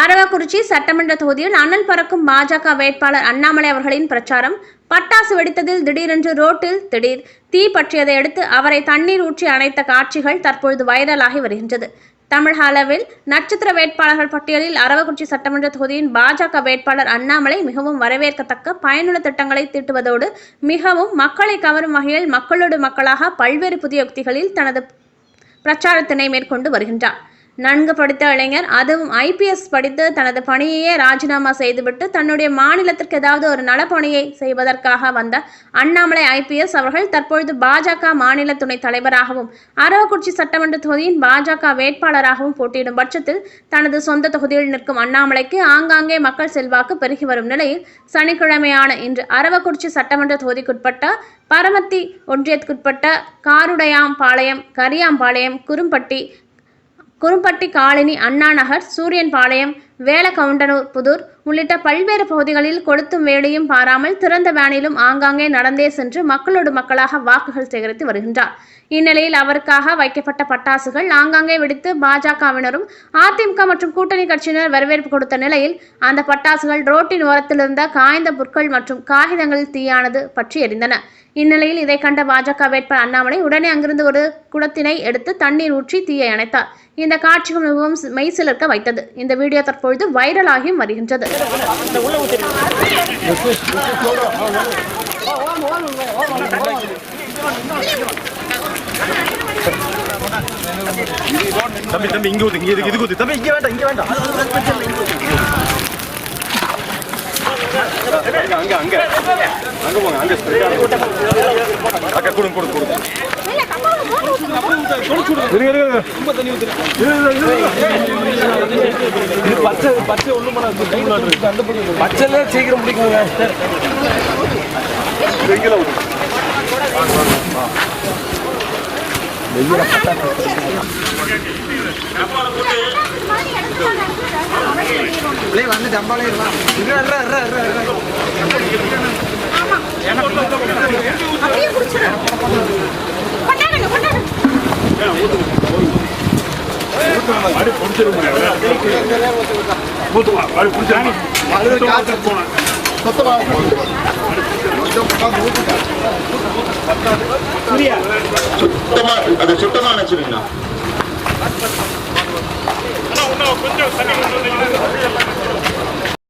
அரவக்குறிச்சி சட்டமன்ற தொகுதியில் அனல் பறக்கும் பாஜக வேட்பாளர் அண்ணாமலை அவர்களின் பிரச்சாரம். பட்டாசு வெடித்ததில் திடீரென்று ரோட்டில் திடீர் தீ பற்றியதை அடுத்து அவரை தண்ணீர் ஊற்றி அணைத்த காட்சிகள் தற்பொழுது வைரலாகி வருகின்றது. தமிழக அளவில் நட்சத்திர வேட்பாளர்கள் பட்டியலில் அரவக்குறிச்சி சட்டமன்ற தொகுதியின் பாஜக வேட்பாளர் அண்ணாமலை மிகவும் வரவேற்கத்தக்க பயனுள்ள திட்டங்களை தீட்டுவதோடு மிகவும் மக்களை கவரும் வகையில் மக்களோடு மக்களாக பல்வேறு புதிய யுக்திகளில் தனது பிரச்சாரத்தினை மேற்கொண்டு வருகின்றார். நன்கு படித்த இளைஞர் அதுவும் ஐபிஎஸ் படித்து தனது பணியையே ராஜினாமா செய்துவிட்டு தன்னுடைய மாநிலத்திற்கு ஏதாவது ஒரு நலப்பணியை செய்வதற்காக வந்த அண்ணாமலை ஐபிஎஸ் அவர்கள் தற்பொழுது பாஜக மாநில துணைத் தலைவராகவும் அரவக்குறிச்சி சட்டமன்ற தொகுதியின் பாஜக வேட்பாளராகவும் போட்டியிடும் பட்சத்தில் தனது சொந்த தொகுதியில் நிற்கும் அண்ணாமலைக்கு ஆங்காங்கே மக்கள் செல்வாக்கு பெருகி வரும் நிலையில் சனிக்கிழமையான இன்று அரவக்குறிச்சி சட்டமன்ற தொகுதிக்குட்பட்ட பரமத்தி ஒன்றியத்துக்குட்பட்ட காருடையாம்பாளையம் கரியாம்பாளையம் குரும்பட்டி குரும்பட்டி காலனி அண்ணா நகர் சூரியன்பாளையம் வேலகவுண்டனூர் புதூர். உள்ளிட்ட பல்வேறு பகுதிகளில் கொளுத்தும் வேலையும் பாராமல் திறந்த வேனிலும் ஆங்காங்கே நடந்தே சென்று மக்களோடு மக்களாக வாக்குகள் சேகரித்து வருகின்றார். இந்நிலையில் அவருக்காக வைக்கப்பட்ட பட்டாசுகள் ஆங்காங்கே வெடித்து பாஜகவினரும் அதிமுக மற்றும் கூட்டணி கட்சியினர் வரவேற்பு கொடுத்த நிலையில் அந்த பட்டாசுகள் ரோட்டின் ஓரத்தில் இருந்த காய்ந்த புற்கள் மற்றும் காகிதங்களில் தீயானது பற்றி எரிந்தன. இந்நிலையில் இதை கண்ட பாஜக வேட்பாளர் அண்ணாமலை உடனே அங்கிருந்து ஒரு குடத்தினை எடுத்து தண்ணீர் ஊற்றி தீயை அணைத்தார். இந்த காட்சிகள் மிகவும் மெய்சிலிருக்க வைத்தது. இந்த வீடியோ தற்பொழுது வைரலாகியும் வருகின்றது. தம்பி தம்பி இங்க ஊத்து இங்க இதுக்கு இதுக்கு ஊத்து தம்பி இங்க வேண்டாம் இங்க வேண்டாம் அங்க அங்க அங்க போங்க அங்க straight ஆ. அக்கா கொடுங்க கொடுங்க கொடுங்க இருங்க, இருங்க. இது பச்சை பச்சை ஒண்ணும் பண்ணாது அந்த பச்சைல சீக்கிரம் முடிக்குங்க இது இங்கெல்லாம் ஊத்து. வந்து டம்பாலே இருக்கலாம் இரு, இரு, போனேன் சுத்தமா அது சுத்தமா நினைச்சிருங்களா கொஞ்சம்